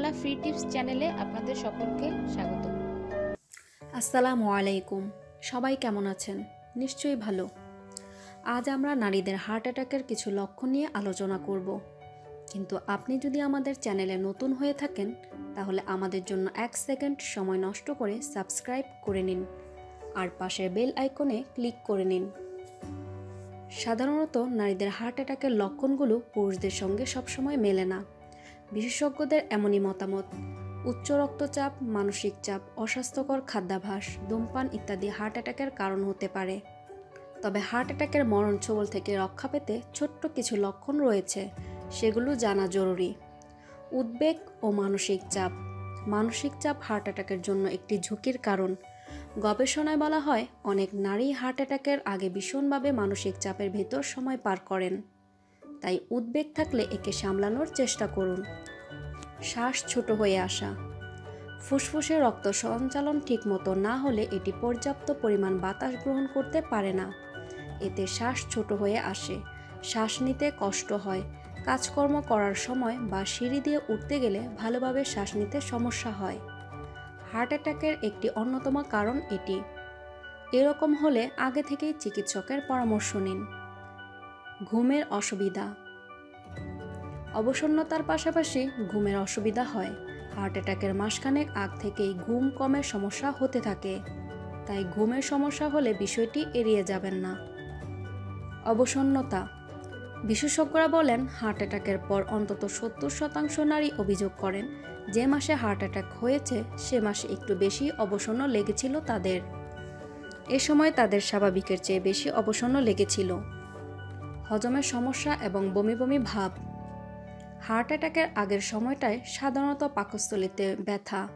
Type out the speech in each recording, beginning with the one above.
Bangla free tips চ্যানেলে আপনাদের সকলকে স্বাগত। আসসালামু আলাইকুম। সবাই কেমন আছেন? নিশ্চয়ই ভালো। আজ আমরা নারীদের হার্ট অ্যাটাকের কিছু লক্ষণ নিয়ে আলোচনা করব। কিন্তু আপনি যদি আমাদের চ্যানেলে নতুন হয়ে থাকেন, তাহলে আমাদের জন্য এক সেকেন্ড সময় নষ্ট করে সাবস্ক্রাইব করে নিন। আর পাশের বেল আইকনে ক্লিক করে নিন। সাধারণত নারীদের হার্ট অ্যাটাকের লক্ষণগুলো পুরুষদের সঙ্গে সবসময় মেলে না। বিশেষজ্ঞদের এমনই মতামত। উচ্চ রক্তচাপ, মানসিক চাপ, অস্বাস্থ্যকর খাদ্যাভাস ধূমপান ইত্যাদি হার্ট অ্যাটাকের কারণ হতে পারে। তবে হার্ট অ্যাটাকের মরণ ছোবল থেকে রক্ষা পেতে ছোট্ট কিছু লক্ষণ রয়েছে, সেগুলো জানা জরুরি। উদ্বেগ ও মানসিক চাপ। মানসিক চাপ হার্ট অ্যাটাকের জন্য একটি ঝুঁকির কারণ। গবেষণায় বলা হয়, অনেক নারী হার্ট অ্যাটাকের আগে ভীষণভাবে মানসিক চাপের ভেতর সময় পার করেন। তাই উদ্বেগ থাকলে একে সামলানোর চেষ্টা করুন। শ্বাস ছোট হয়ে আসা। ফুসফুসে রক্ত সঞ্চালন ঠিকমতো না হলে এটি পর্যাপ্ত পরিমাণ বাতাস গ্রহণ করতে পারে না। এতে শ্বাস ছোট হয়ে আসে। শ্বাস নিতে কষ্ট হয়। কাজকর্ম করার সময় বা সিঁড়ি দিয়ে উঠতে গেলে ভালোভাবে শ্বাস নিতে সমস্যা হয়। হার্ট অ্যাটাকের একটি অন্যতম কারণ এটি। এরকম হলে আগে থেকেই চিকিৎসকের পরামর্শ নিন। ঘুমের অসুবিধা। অবসন্নতার পাশাপাশি ঘুমের অসুবিধা হয়। হার্ট অ্যাটাকের মাসখানেক আগ থেকেই ঘুম কমের সমস্যা হতে থাকে। তাই ঘুমের সমস্যা হলে বিষয়টি এড়িয়ে যাবেন না। অবসন্নতা। বিশেষজ্ঞরা বলেন, হার্ট অ্যাটাকের পর অন্তত সত্তর শতাংশ নারী অভিযোগ করেন, যে মাসে হার্ট অ্যাটাক হয়েছে, সে মাসে একটু বেশি অবসন্ন লেগেছিল তাদের। এ সময় তাদের স্বাভাবিকের চেয়ে বেশি অবসন্ন লেগেছিল। হজমের সমস্যা এবং বমি বমি ভাব। হার্ট অ্যাটাকের আগের সময়টায় সাধারণত পাকস্থলিতে ব্যথা,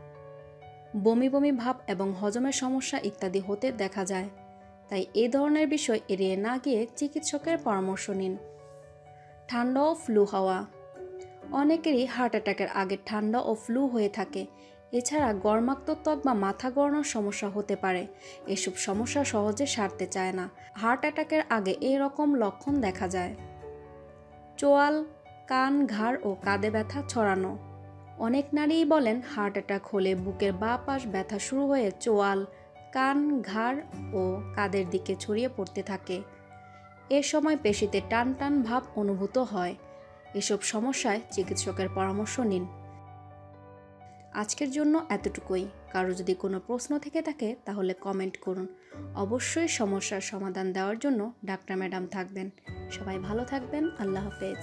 বমি বমি ভাব এবং হজমের সমস্যা ইত্যাদি হতে দেখা যায়। তাই এ ধরনের বিষয় এড়িয়ে না গিয়ে চিকিৎসকের পরামর্শ নিন। ঠান্ডা ও ফ্লু হওয়া। অনেকেরই হার্ট অ্যাটাকের আগে ঠান্ডা ও ফ্লু হয়ে থাকে এছাড়া গরমাক্ত ত্বক বা মাথা গড়ানোর সমস্যা হতে পারে। এসব সমস্যা সহজে সারতে চায় না। হার্ট অ্যাটাকের আগে এই রকম লক্ষণ দেখা যায়। চোয়াল, কান, ঘাড় ও কাঁধে ব্যথা ছড়ানো। অনেক নারীই বলেন হার্ট অ্যাটাক হলে বুকের বা পাশ ব্যথা শুরু হয়ে চোয়াল, কান, ঘাড় ও কাঁধের দিকে ছড়িয়ে পড়তে থাকে। এ সময় পেশিতে টান টান ভাব অনুভূত হয়। এসব সমস্যায় চিকিৎসকের পরামর্শ নিন। আজকের জন্য এতটুকুই। কারও যদি কোনো প্রশ্ন থেকে থাকে, তাহলে কমেন্ট করুন। অবশ্যই সমস্যার সমাধান দেওয়ার জন্য ডাক্তার ম্যাডাম থাকবেন। সবাই ভালো থাকবেন, আল্লাহ হাফেজ।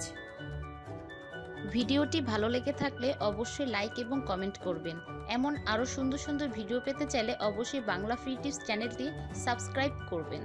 ভিডিওটি ভালো লেগে থাকলে অবশ্যই লাইক এবং কমেন্ট করবেন। এমন আরও সুন্দর সুন্দর ভিডিও পেতে চাইলে অবশ্যই বাংলা ফ্রি টিপস চ্যানেলটি সাবস্ক্রাইব করবেন।